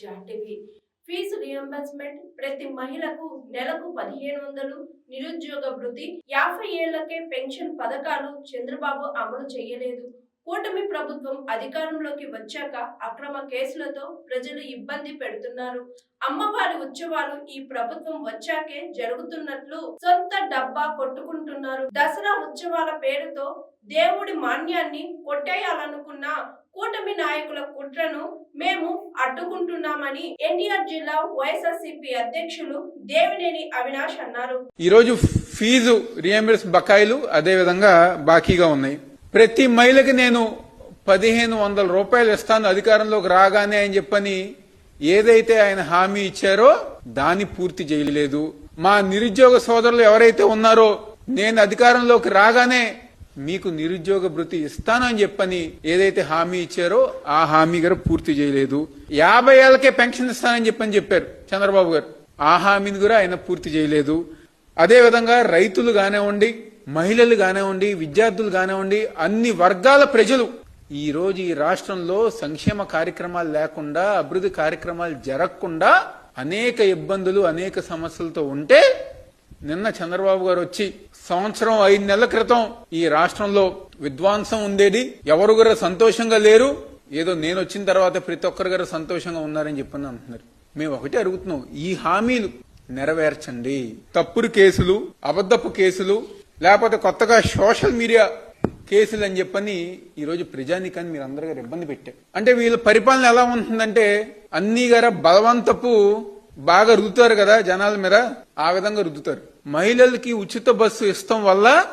జాటివి. Fee reimbursement ప్రతి మహిళకు నెలకు పదిహేను వందలు నిరుద్యోగ వృద్ధి యాభై ఏళ్ళకే పెన్షన్ పథకాలు చంద్రబాబు అమలు చేయలేదు. కూటమి ప్రభుత్వం అధికారంలోకి వచ్చాక అక్రమ కేసులతో ప్రజలు ఇబ్బంది పెడుతున్నారు. అమ్మవారి ఉత్సవాలు ఈ ప్రభుత్వం వచ్చాకే జరుగుతున్నట్లు సొంత డబ్బా కొట్టుకుంటున్నారు. దసరా ఉత్సవాల పేరుతో దేవుడి మాన్యాన్ని కొట్టేయాలనుకున్న కూటమి నాయకుల కుట్రను మేము అడ్డుకుంటున్నామని ఎన్టీఆర్ జిల్లా వైఎస్ఆర్సీపీ అధ్యక్షులు దేవినేని అవినాష్ అన్నారు. ఈరోజు ఫీజు రియంబర్స్ బకాయిలు అదే విధంగా బాకీగా ఉన్నాయి. ప్రతి మహిళకి నేను పదిహేను వందల రూపాయలు ఇస్తాను అధికారంలోకి రాగానే అని చెప్పని ఏదైతే ఆయన హామీ ఇచ్చారో దాన్ని పూర్తి చేయలేదు. మా నిరుద్యోగ సోదరులు ఎవరైతే ఉన్నారో నేను అధికారంలోకి రాగానే మీకు నిరుద్యోగ భృతి ఇస్తానని చెప్పని ఏదైతే హామీ ఇచ్చారో ఆ హామీ గారు పూర్తి చేయలేదు. యాభై ఏళ్ళకే పెన్షన్ ఇస్తానని చెప్పని చెప్పారు చంద్రబాబు గారు. ఆ హామీని కూడా ఆయన పూర్తి చేయలేదు. అదే విధంగా రైతులు కానివ్వండి మహిళలు కానివ్వండి విద్యార్థులు కానివ్వండి అన్ని వర్గాల ప్రజలు ఈ రోజు ఈ రాష్ట్రంలో సంక్షేమ కార్యక్రమాలు లేకుండా అభివృద్ధి కార్యక్రమాలు జరగకుండా అనేక ఇబ్బందులు అనేక సమస్యలతో ఉంటే నిన్న చంద్రబాబు గారు వచ్చి సంవత్సరం ఐదు నెలల క్రితం ఈ రాష్ట్రంలో విద్వాంసం ఉండేది. ఎవరు కూడా సంతోషంగా లేరు. ఏదో నేను వచ్చిన తర్వాత ప్రతి ఒక్కరు గారు సంతోషంగా ఉన్నారని చెప్పని అంటున్నారు. మేము ఒకటే అడుగుతున్నాం. ఈ హామీలు నెరవేర్చండి. తప్పుడు కేసులు అబద్ధపు కేసులు లేకపోతే కొత్తగా సోషల్ మీడియా కేసులు అని చెప్పని ఈరోజు ప్రజానికాన్ని మీరు అందరు గారు ఇబ్బంది పెట్టారు. అంటే వీళ్ళ పరిపాలన ఎలా ఉంటుందంటే అన్ని గార బలవంతపు బాగా రుద్దుతారు కదా జనాల మీద ఆ విధంగా రుద్దుతారు. మహిళలకి ఉచిత బస్సు ఇష్టం వల్ల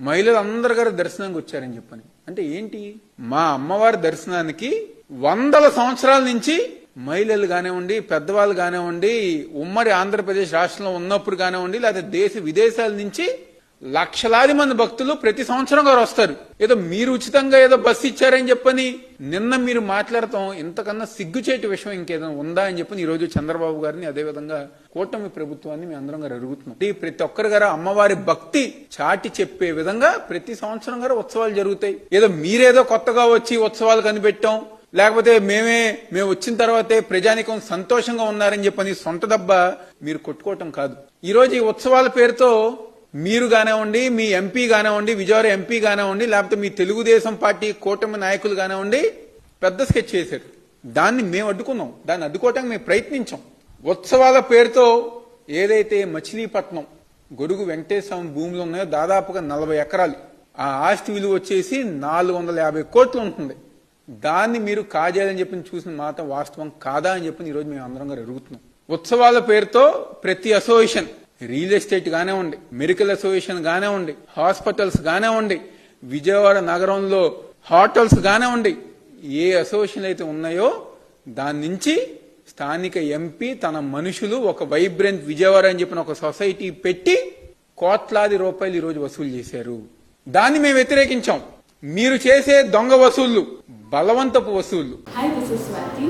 మహిళలు అందరు గారు దర్శనానికి వచ్చారని చెప్పని. అంటే ఏంటి? మా అమ్మవారి దర్శనానికి వందల సంవత్సరాల నుంచి మహిళలు కానివ్వండి పెద్దవాళ్ళు కానివ్వండి ఉమ్మడి ఆంధ్రప్రదేశ్ రాష్ట్రంలో ఉన్నప్పుడు కానివ్వండి లేదా దేశ విదేశాల నుంచి లక్షలాది మంది భక్తులు ప్రతి సంవత్సరం గారు వస్తారు. ఏదో మీరు ఉచితంగా ఏదో బస్సు ఇచ్చారని చెప్పని నిన్న మీరు మాట్లాడతాం ఇంతకన్నా సిగ్గుచేటి విషయం ఇంకేదైనా ఉందా అని చెప్పని ఈరోజు చంద్రబాబు గారిని అదే విధంగా కూటమి ప్రభుత్వాన్ని మేము అందరం గారు అడుగుతున్నాం. ఈ ప్రతి ఒక్కరి గారు అమ్మవారి భక్తి చాటి చెప్పే విధంగా ప్రతి సంవత్సరం గారు ఉత్సవాలు జరుగుతాయి. ఏదో మీరేదో కొత్తగా వచ్చి ఉత్సవాలు కనిపెట్టాం. లేకపోతే మేమే మేము వచ్చిన తర్వాతే ప్రజానికం సంతోషంగా ఉన్నారని చెప్పని సొంత దెబ్బ మీరు కొట్టుకోవటం కాదు. ఈ రోజు ఈ ఉత్సవాల పేరుతో మీరు కానివ్వండి మీ ఎంపీ కానివ్వండి విజయవాడ ఎంపీ కానివ్వండి లేకపోతే మీ తెలుగుదేశం పార్టీ కూటమి నాయకులు కానివ్వండి పెద్ద స్కెచ్ చేశారు దాన్ని మేము అడ్డుకున్నాం. దాన్ని అడ్డుకోవటానికి మేము ప్రయత్నించాం. ఉత్సవాల పేరుతో ఏదైతే మచిలీపట్నం గొడుగు వెంకటేశ్వర భూములు ఉన్నాయో దాదాపుగా నలభై ఎకరాలు. ఆ ఆస్తి విలువ వచ్చేసి నాలుగు వందల యాభై కోట్లు ఉంటుంది. దాన్ని మీరు కాజేయాలని చెప్పి చూసిన మాట వాస్తవం కాదా అని చెప్పి ఈరోజు మేము అందరం గారు అడుగుతున్నాం ఉత్సవాల పేరుతో ప్రతి అసోసియేషన్ రియల్ ఎస్టేట్ కానివ్వండి మెడికల్ అసోసియేషన్ కానివ్వండి హాస్పిటల్స్ కానివ్వండి విజయవాడ నగరంలో హోటల్స్ కానివ్వండి ఏ అసోసియేషన్ అయితే ఉన్నాయో దాని నుంచి స్థానిక ఎంపీ తన మనుషులు ఒక వైబ్రెంట్ విజయవాడ అని చెప్పిన ఒక సొసైటీ పెట్టి కోట్లాది రూపాయలు ఈరోజు వసూలు చేశారు. దాన్ని మేము వ్యతిరేకించాం. మీరు చేసే దొంగ వసూళ్ళు బలవంతపు వసూళ్ళు. Hi this is Swathi